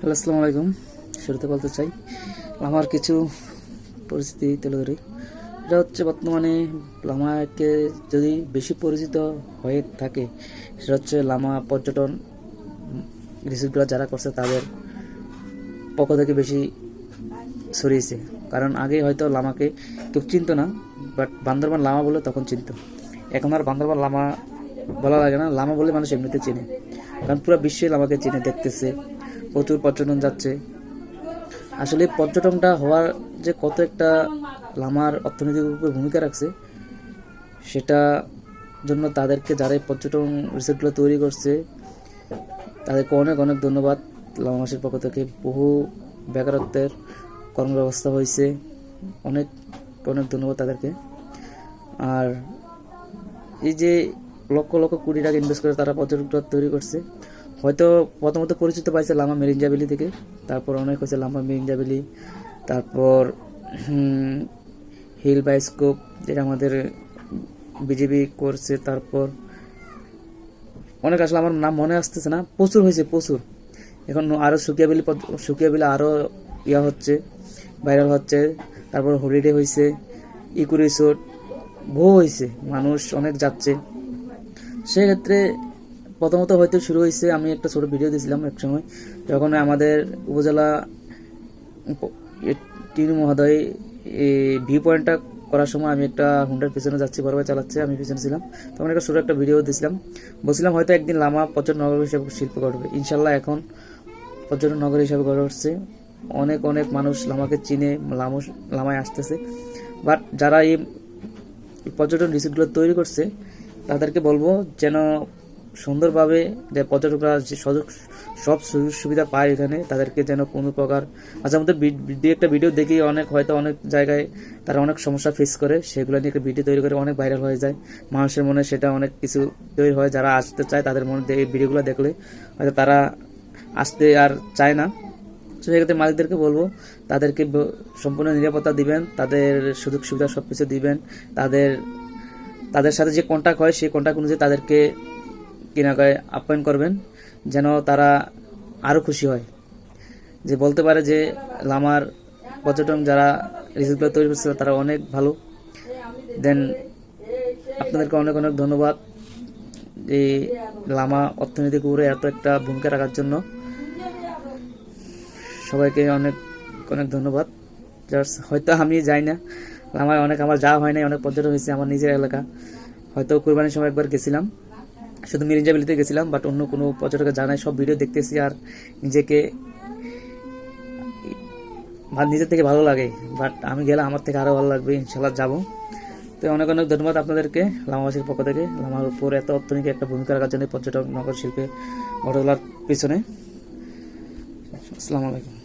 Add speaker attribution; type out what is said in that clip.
Speaker 1: Hello, আসসালামু আলাইকুম। শুরুতে বলতে চাই, আমার কিছু পরিস্থিতি তুলে ধরি। এটা হচ্ছে বর্তমানে লামাকে যদি বেশি পরিচিত হয়ে থাকে, সেটা হচ্ছে লামা পর্যটন রিসিপ্টগুলো যারা করছে, তাদের পক্ষ থেকে বেশি ছড়িয়েছে। কারণ আগে হয়তো লামাকে কেউ চিনতো না, বাট বান্দরবান লামা বলে তখন চিনত। এখন আর বান্দরবান লামা বলা লাগে না, লামা বলে মানুষ এমনিতে চেনে। কারণ পুরো বিশ্বে লামাকে চিনে, দেখতেছে। প্রচুর পর্যটন যাচ্ছে। আসলে পর্যটনটা হওয়ার যে কত একটা লামার অর্থনৈতিক উপরে ভূমিকা রাখছে, সেটা জন্য তাদেরকে যারা এই পর্যটন রিসোর্টগুলো তৈরি করছে, তাদেরকে অনেক অনেক ধন্যবাদ। লামাসের পক্ষ থেকে বহু বেকারত্বের কর্মব্যবস্থা হয়েছে। অনেক অনেক ধন্যবাদ তাদেরকে। আর এই যে লক্ষ লক্ষ কোটি টাকা ইনভেস্ট করে তারা পর্যটকটা তৈরি করছে হয়তো প্রথমত পরিচিত পাইছে লামা মেরিঞ্জাবেলি থেকে, তারপর অনেক হয়েছে লামা মেরিঞ্জাবেলি তারপর হিল বাইস্কোপ, যেটা আমাদের বিজেপি করছে, তারপর অনেক আসলে আমার নাম মনে আসতেছে না, প্রচুর হয়েছে, প্রচুর। এখন আরও শুকিয়াবিলি শুকিয়াবিলি আরও ইয়া হচ্ছে ভাইরাল হচ্ছে, তারপর হলিডে হয়েছে, ইকো রিসোর্ট বহু হয়েছে, মানুষ অনেক যাচ্ছে। সেক্ষেত্রে প্রথমত হয়তো শুরু হয়েছে, আমি একটা ছোট ভিডিও দিয়েছিলাম এক সময় যখন আমাদের উপজেলা টিনু মহোদয় ভিউ পয়েন্টটা করার সময় আমি একটা হুন্ডার পিছনে যাচ্ছি, বড় চালাচ্ছে, আমি পিছনে ছিলাম। তখন একটা ছোট একটা ভিডিও দিয়েছিলাম। বলছিলাম হয়তো একদিন লামা পর্যটন নগর হিসেবে শিল্প গড়বে ইনশাল্লাহ এখন পর্যটন নগর হিসাবে গড়ে উঠছে। অনেক অনেক মানুষ লামাকে চিনে লামা, লামায় আসতেছে। বাট যারা এই পর্যটন রিসোর্টগুলো তৈরি করছে, তাদেরকে বলব যেন সুন্দরভাবে যে পর্যটকরা যে সুযোগ সব সুযোগ সুবিধা পায় এখানে, তাদেরকে যেন কোনো প্রকার আচ্ছা আমাদের দু একটা ভিডিও দেখি, অনেক হয়তো অনেক জায়গায় তারা অনেক সমস্যা ফেস করে, সেগুলো নিয়ে একটা ভিডিও তৈরি করে অনেক ভাইরাল হয়ে যায়। মানুষের মনে সেটা অনেক কিছু তৈরি হয়, যারা আসতে চায় তাদের মনে এই ভিডিওগুলো দেখলে হয়তো তারা আসতে আর চায় না। তো সেক্ষেত্রে মালিকদেরকে বলব, তাদেরকে সম্পূর্ণ নিরাপত্তা দিবেন, তাদের সুযোগ সুবিধা সব কিছু দিবেন, তাদের তাদের সাথে যে কন্ট্যাক্ট হয়, সেই কন্ট্যাক্ট অনুযায়ী তাদেরকে কিনা কয় আপ্যায়ন করবেন, যেন তারা আরও খুশি হয়। যে বলতে পারে যে, লামার পর্যটন যারা রিসোর্টগুলো তৈরি করছে তারা অনেক ভালো। দেন, আপনাদেরকে অনেক অনেক ধন্যবাদ যে লামা অর্থনৈতিক উপরে এত একটা ভূমিকা রাখার জন্য। সবাইকে অনেক অনেক ধন্যবাদ। জাস্ট হয়তো আমি যাই না। আমার অনেক আমার যাওয়া হয় নাই, অনেক পর্যটন হয়েছে আমার নিজের এলাকা। হয়তো কোরবানির সময় একবার গেছিলাম। শুধু মিরিঞ্জাবিলিতে গেছিলাম বাট অন্য কোনো পর্যটকের জানাই, সব ভিডিও দেখতেছি আর নিজেকে নিজের থেকে ভালো লাগে। বাট আমি গেলে আমার থেকে আরও ভালো লাগবে ইনশাল্লাহ যাব। তো অনেক অনেক ধন্যবাদ আপনাদেরকে লামাবাসীর পক্ষ থেকে। লামার উপর এত অর্থনীতি একটা ভূমিকা রাখার জন্য পর্যটক, নগর শিল্পে গড়ে তোলার পিছনে। আসসালামু আলাইকুম।